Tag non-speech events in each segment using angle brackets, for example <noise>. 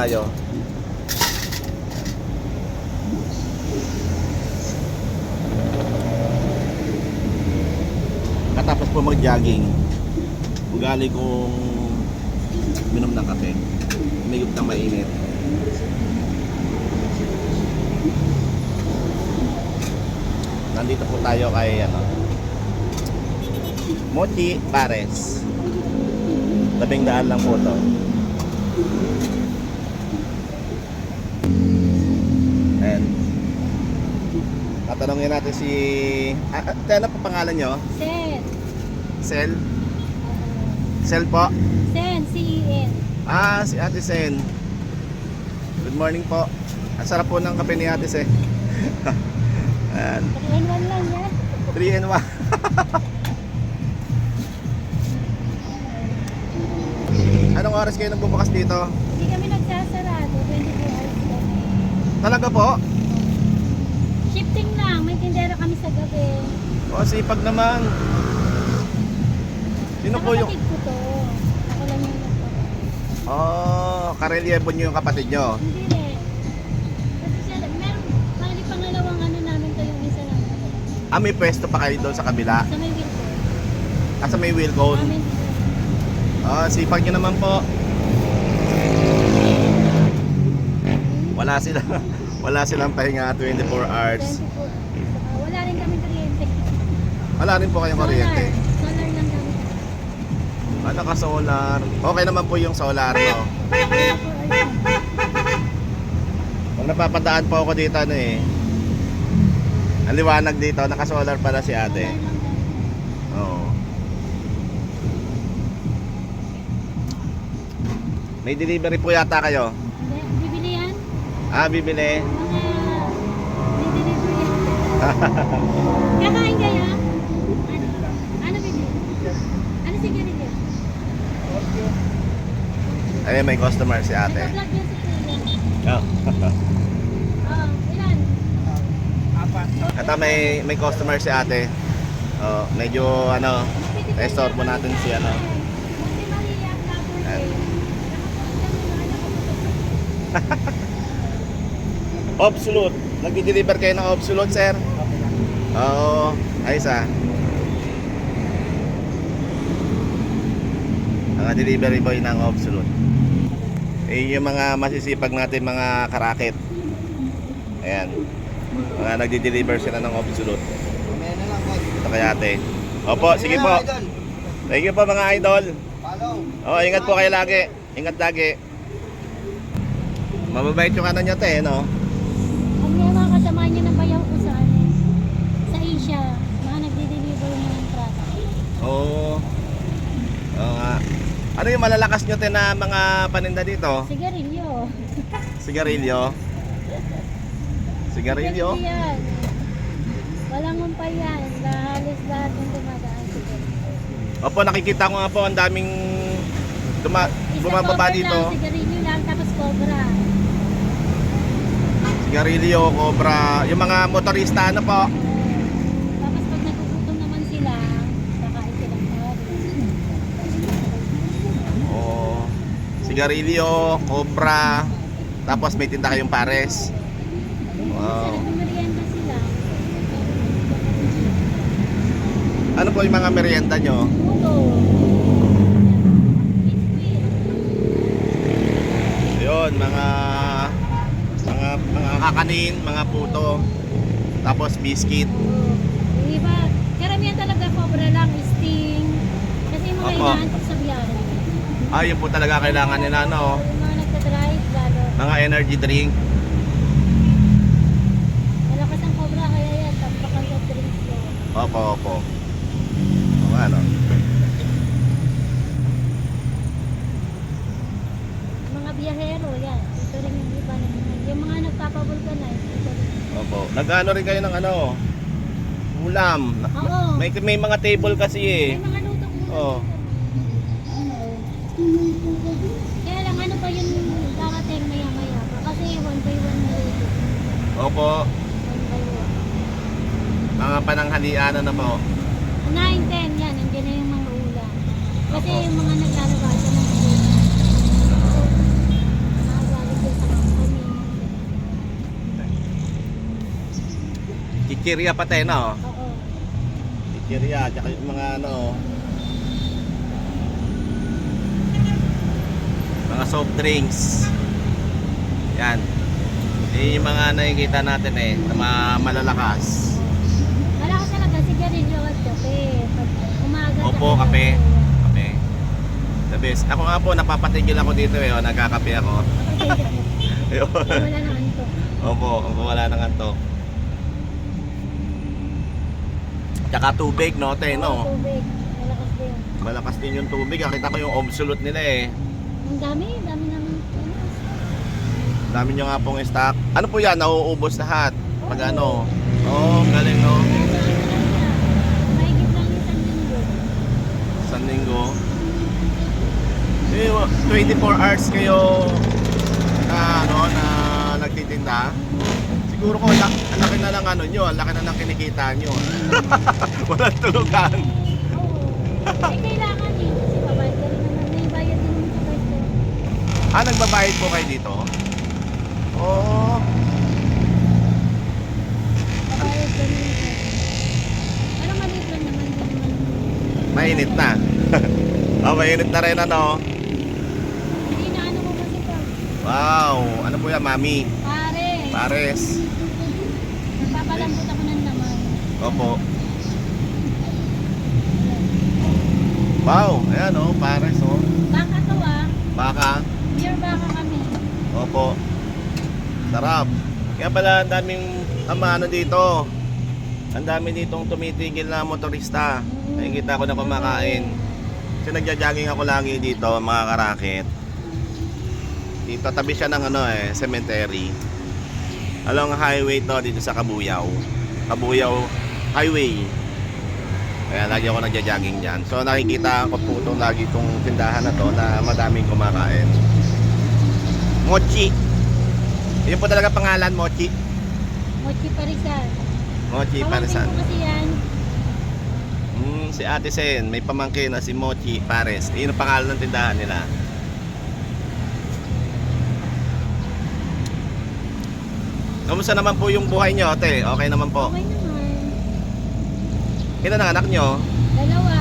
tayo. Katapos po mag-jogging, ugali kong minom ng kape. Umigop ng mainit. Nandito po tayo kay ano, Mochi Pares. Labing daan lang po to. Tatanungin natin si ah, ah, ano po pangalan nyo? Sen. Sel? Sel po? Sen, C-E-N. Ah, si Ate Sen. Good morning po. Ang sarap po ng kape ni Ate Sen. <laughs> Ayan. 3-in-1 lang yan. 3 and 1. Anong oras kayo nagbubukas dito? Hindi kami nagsasarado. 24 hours kami. Talaga po? Shifting lang. May tindera kami sa gabi. O, sipag naman. Sino po yung... Nakapatid ko to. Ako lang yung. Oh, karelyebo nyo yung kapatid nyo. Hindi rin. Kasi siya, meron, bali pangalawang ano namin to yung isa namin. Ah, may pwesto pa kayo doon sa kabila. Sa may Wilco. Ah, sa may wheel cone. Amin dito. Ah, sipag nyo naman po. Wala sila. <laughs> Wala silang pahinga 24 hours. 24. Saka wala rin kami kuryente. Wala rin po kayong kuryente. Solar. Solar lang kami. Ah, naka-solar. Okay naman po yung solar, no? 24 hours. Pag napapadaan po ako dito, ano eh. Ang liwanag dito, naka-solar pala si ate. Solar kami. Oo. May delivery po yata kayo. Bibili yan? Ah, bibili. Mga delivery yan. <laughs> Kakain kayo? Ayun, may customer si ate. Oh. Kuya. Oo, ilan? <laughs> Ata may may customer si ate. Oh, medyo ano, restore mo natin si ano. Absolute. Nag-deliver kayo ng Absolute, sir? Oo. Ayos ah. Mga delivery boy ng Absolute. Eh, yung mga masisipag natin mga karakit. Ayan. Mga nagdi-deliver sila ng boss. Ito kay ate. Opo, sige po. Thank you po mga idol. Oh, ingat po kayo lagi. Ingat lagi. Mababait yung ano nyo, te, no? Yung malalakas nyo, te, na mga paninda dito? Sigarilyo. <laughs> Sigarilyo? Sigarilyo? yan. Walang umpay yan. Halos lahat ng dumadaan sigarilyo. Opo, nakikita ko nga po ang daming duma, bumababa dito. Lang, sigarilyo lang, tapos cobra. Sigarilyo, cobra, yung mga motorista, ano po? Tapos pag nagugutom naman sila, kakain sila ng Oo. Sigarilyo, cobra, tapos may tinda kayong pares. Wow. Ano po yung mga merienda nyo? Puto. Biscuit. Yun, mga mga mga kakanin, mga puto, tapos biscuit. Iba, karamihan talaga cobra lang, sting. Kasi mga Opo. inaantok. Ah, yun po talaga kailangan nila, no? Mga nagka-drive, lalo. Mga energy drink. Malakas ang cobra, kaya yan, tampakan sa drinks ko. Opo, opo. O ano? Mga biyahero, yan. Ito rin yung iba. Yung mga nagpapabulkanize, ito rin. Opo. Nag-ano rin kayo ng ano? Ulam. Oo. May, may mga table kasi eh. May mga luto ko. Oo. Kaya lang ano pa yun darating maya maya pa. Kasi one by one na luto. Opo. One by one. Mga pananghalian na po. 9, 10 yan. Nandiyan na yung mga ulam. Kasi Opo. yung mga naglalabasa ng din sa company. Chichirya pati no? Oo. Chichirya, tsaka yung mga ano. Mga soft drinks. Yan. Yan yung mga nakikita natin eh, na mga malalakas. Malakas talaga sigarilyo at kape. Pag umaga Opo, kape. Kape. The best. Ako nga po, napapatigil ako dito eh, oh, nagkakape ako. <laughs> Wala na anto. Opo, wala nang antok. Tsaka tubig, no, te, no? Tubig. Malakas din. Malakas din yung tubig. ah. Kita ko yung absolute nila eh. Ang dami, dami namin. Dami nyo nga pong stock. Ano po yan? Nauubos lahat. Pag ano? Oo, oh, galing no. Lang. Mahigit lang isang linggo. San linggo. Eh, 24 hours kayo na ano na nagtitinda. Siguro ko lak, ang laki na ng ano nyo, ang laki na ng kinikita nyo. <laughs> Walang tulugan. Oo. Eh, kailangan eh. Kasi babayad ka rin naman. May bayad din naman sa pwesto. Ah, nagbabayad po kayo dito? Oo. Babayad ka rin naman. Pero maliit lang naman. Hindi naman. Mainit na. oh, <laughs> mainit na rin ano. Hindi na ano ko kasi pa. Wow, ano po yan, mami? Pare. Pares. Nagpapalambot ako ng laman. Opo. Wow, ayan oh, pares oh. Baka to ah. Baka. Kami. Opo. Sarap. Kaya pala ang daming ama ano dito. Ang dami ditong tumitigil na motorista. Nakikita ko na kumakain. Kasi nagja-jogging ako lagi dito, mga karakit. Dito tabi siya ng ano eh, cemetery. Along highway to dito sa Kabuyaw. Kabuyaw Highway. Kaya lagi ako nagja-jogging dyan. So nakikita ko po itong lagi itong tindahan na to na madaming kumakain. Mochi. Yun po talaga pangalan, Mochi. Mochi Parisan. Mochi Parisan. Pamangkin ko kasi yan. Mm, si Ate Sen, may pamangkin na si Mochi Pares. Yun ang pangalan ng tindahan nila. Kamusta naman po yung buhay nyo, ate? Okay naman po. Okay naman. Ilan ang anak nyo? Dalawa.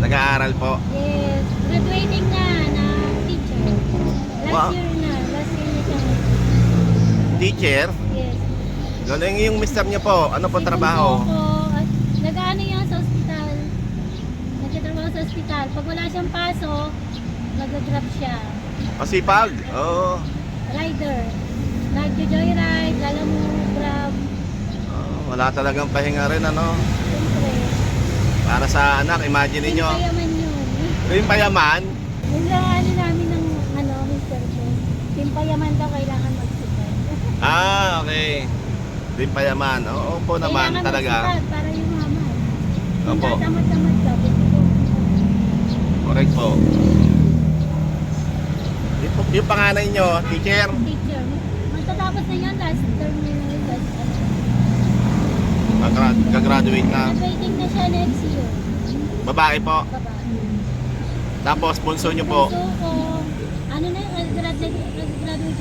Nag-aaral po. Yes. Graduating na. Last year na. Last year na siya. Teacher. Yes. Galing yung mister nyo po. Ano po trabaho? At Nag-ano yan sa ospital. Nagtatrabaho sa ospital. Pag wala siyang pasok, nag-grab siya. Masipag. Oo. Rider. Nag-joyride, alam mo, grab. Oh, wala talagang pahinga rin, ano? Siyempre. Para sa anak, imagine niyo. Payaman yun. Yung payaman, Yung lang ano namin ng ano, Mr. Ko. Pimpayaman daw kailangan magsipag. Ah, okay. Di pa yaman. Oo po naman kailangan talaga. magsipag para yung mama. Kung Opo. pwede ko. Correct po. Yung, yung panganay nyo, teacher. Teacher. Magtatapos na yan, last term na yun. Gagraduate na. Graduating na siya next year. Babae po. Baba. Tapos bunso nyo po. So, ko, ano na, graduate, graduate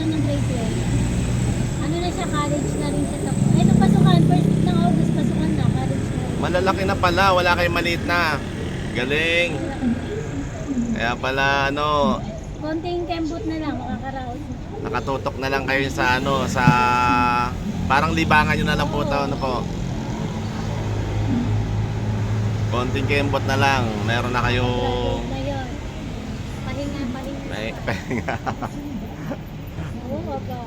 siya ng grade 12. Ano na siya, college na rin siya. tapos. Ito pasukan, first week ng August, pasukan na, college na rin. Malalaki na pala. Wala kayong maliit na. Galing. Kaya pala, ano, Konting kembot na lang, makakaraos na. nakatutok na lang kayo sa, ano, sa... Parang libangan nyo na lang po ito, ano po. Konting kembot na lang. Meron na yun. Pahinga, pahinga. Pahinga. <laughs> Oo, wag ka.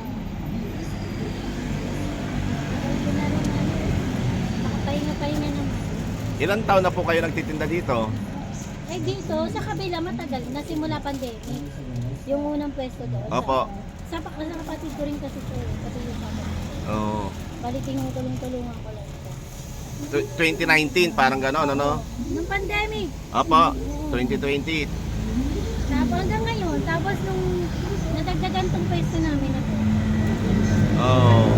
Tagal ko na rin, Makapahinga-pahinga naman. Ilang taon na po kayo nagtitinda dito? Eh dito, sa kabila matagal, nasimula pandemic. Yung unang pwesto doon. Opo. Sa, sa, sa kapatid ko rin kasi eh, kasi yung kapatid. Oo. Bali, tinutulong-tulungan ko lang ito. Tw- 2019, parang gano'n, ano? Nung pandemic, Opo, 2020. tapos hanggang nadagdagan tong pwesto namin ito. Oh.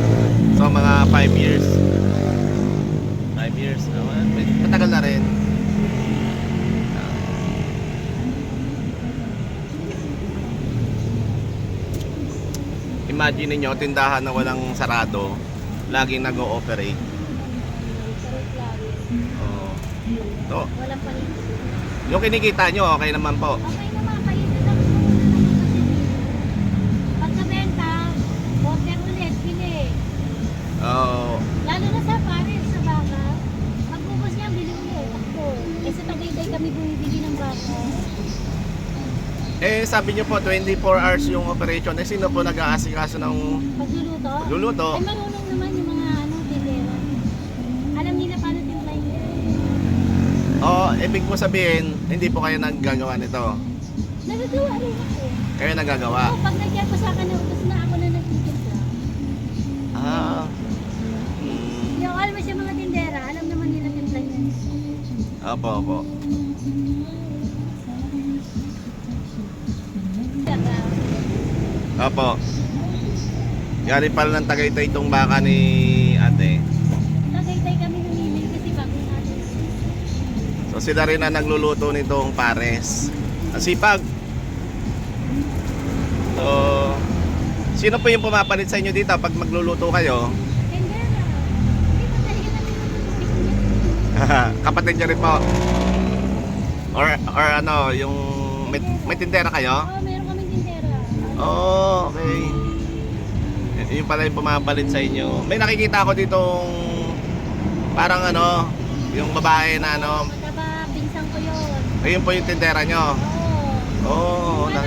So mga 5 years. 5 years. May- matagal na rin. Imagine niyo tindahan na walang sarado, laging nag-ooperate. Oh. So, walang palit. yung kinikita nyo, okay naman po. Okay naman, kainin lang po na naman kasi dito. Pagkabenta, order ulit, bili. Oh. Lalo na sa pares, sa baka. Pagbubos niya, bili ulit. Takbo. Eh sa Tagaytay kami bumibili ng baka. Eh, sabi nyo po, 24 hours yung operation. Eh, sino po nag-aasikaso ng Pagluluto. luluto? Ay marunong naman yung mga ano, tindera. Alam nila paano timplahin. Oh, ibig po sabihin, hindi po kayo naggagawa nito. Nagagawa rin ako. Kayo nagagawa. Oo, pag nagyan ko sa akin, utos na ako na nagtitimpla. Ah. Mm, Yung always yung mga tindera, alam naman nila timplahin. opo, opo. Opo. Galing pala ng Tagaytay itong baka ni ate. Tagaytay kami humimil kasi bago natin. So sila rin na nagluluto nitong pares. Ang sipag. So, sino po yung pumapalit sa inyo dito pag magluluto kayo? <laughs> Kapatid niyo rin po. Or, or ano, yung may, may tindera kayo? Oo. Oh, okay. Yung pala yung pumapalit sa inyo. May nakikita ako ditong parang ano, yung babae na ano, Mataba, pinsang ko yun. ayun po yung tindera nyo. Oo. Oh, Yung na.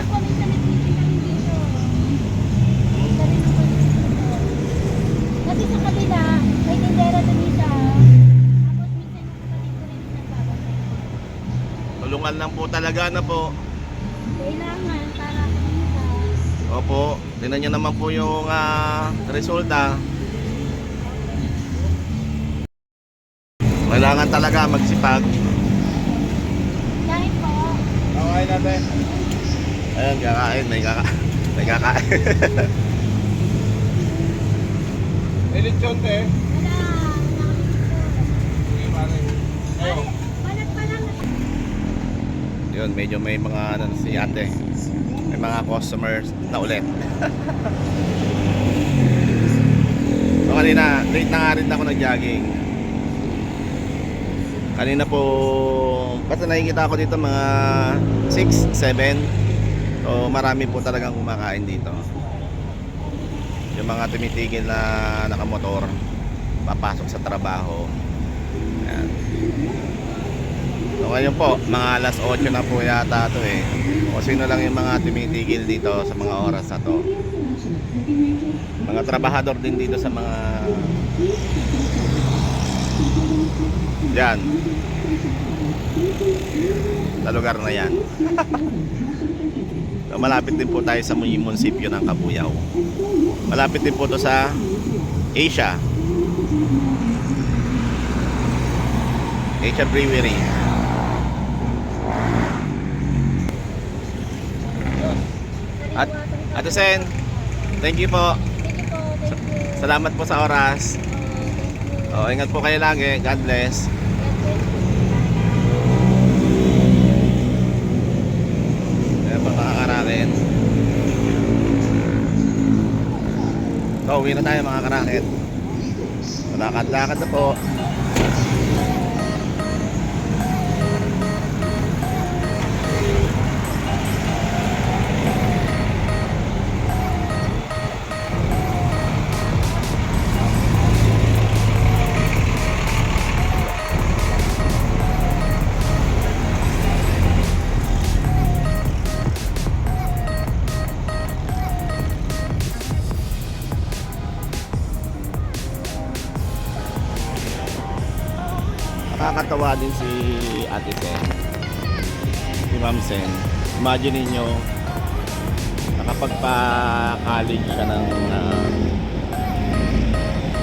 Kasi sa kabila, may tindera doon isa. Tapos minsan yung kapatid ko rin nagbabantay. tulungan lang po talaga na po. Kailangan. Opo, tingnan nyo naman po yung ah, resulta. Kailangan talaga magsipag. Dahil po, Okay natin. Ayun, kakain. May kaka <laughs> may kakain. <laughs> Elitsyon te. wala. Sige pare. Ay, Balat pa lang. Yun, medyo may mga ano si ate. May mga customers na ulit. <laughs> so kanina, late na nga rin ako nag-jogging. Kanina po, basta nakikita ko dito mga 6, 7. So marami po talagang kumakain dito. Yung mga tumitigil na nakamotor, papasok sa trabaho. Ayan. So ngayon po, mga alas 8 na po yata to eh. O sino lang yung mga tumitigil dito sa mga oras na to. Mga trabahador din dito sa mga Yan. Sa lugar na yan. <laughs> so, malapit din po tayo sa munisipyo ng Kabuyaw. Malapit din po to sa Asia. Asia Brewery. At Ate Sen, thank you po. Thank you po, thank you. Salamat po sa oras. Oh, ingat po kayo lagi. God bless. Ayan po mga karaket. So, uwi na tayo mga karaket. Lakad-lakad na po. nakakatawa din si Ate Sen. Si Ma'am Sen. Imagine niyo nakapagpa-college ka ng uh,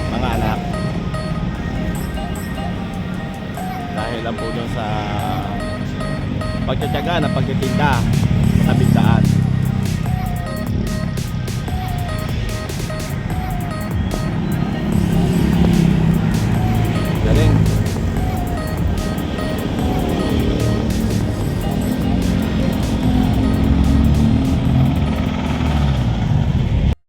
mga anak. Dahil lang po dun sa pagtsatsaga na pagtitinda sa tabing.